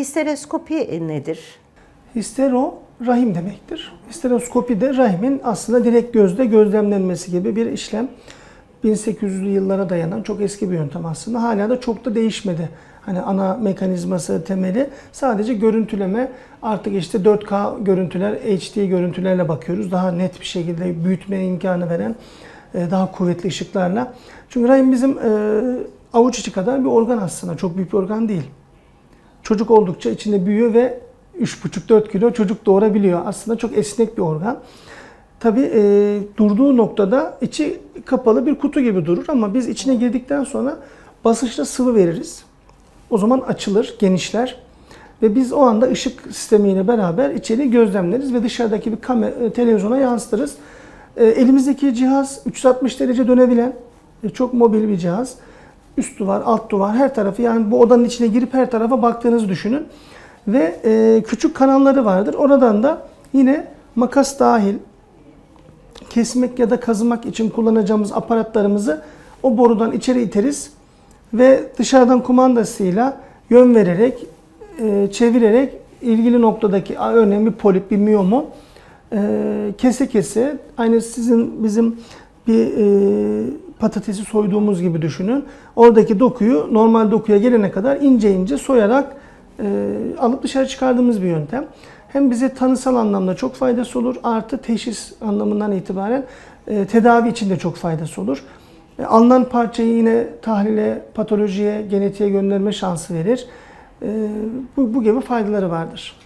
Histeroskopi nedir? Histero rahim demektir. Histeroskopi de rahimin aslında direkt gözde gözlemlenmesi gibi bir işlem. 1800'lü yıllara dayanan çok eski bir yöntem aslında. Hala da çok da değişmedi. Hani ana mekanizması, temeli sadece görüntüleme. Artık işte 4K görüntüler, HD görüntülerle bakıyoruz. Daha net bir şekilde büyütme imkanı veren e, daha kuvvetli ışıklarla. Çünkü rahim bizim e, avuç içi kadar bir organ aslında. Çok büyük bir organ değil. Çocuk oldukça içinde büyüyor ve 3,5-4 kilo çocuk doğurabiliyor. Aslında çok esnek bir organ. Tabii e, durduğu noktada içi kapalı bir kutu gibi durur ama biz içine girdikten sonra basınçla sıvı veririz. O zaman açılır, genişler ve biz o anda ışık sistemiyle beraber içeriği gözlemleriz ve dışarıdaki bir kamera, e, televizyona yansıtırız. E, elimizdeki cihaz 360 derece dönebilen e, çok mobil bir cihaz. Üst duvar, alt duvar, her tarafı yani bu odanın içine girip her tarafa baktığınızı düşünün. Ve e, küçük kanalları vardır. Oradan da yine makas dahil kesmek ya da kazımak için kullanacağımız aparatlarımızı o borudan içeri iteriz ve dışarıdan kumandasıyla yön vererek, e, çevirerek ilgili noktadaki örneğin bir polip, bir miyomu e, kese kese aynı sizin bizim bir e, patatesi soyduğumuz gibi düşünün. Oradaki dokuyu normal dokuya gelene kadar ince ince soyarak e, alıp dışarı çıkardığımız bir yöntem. Hem bize tanısal anlamda çok faydası olur artı teşhis anlamından itibaren e, tedavi için de çok faydası olur. E, alınan parçayı yine tahlile, patolojiye, genetiğe gönderme şansı verir. E, bu, bu gibi faydaları vardır.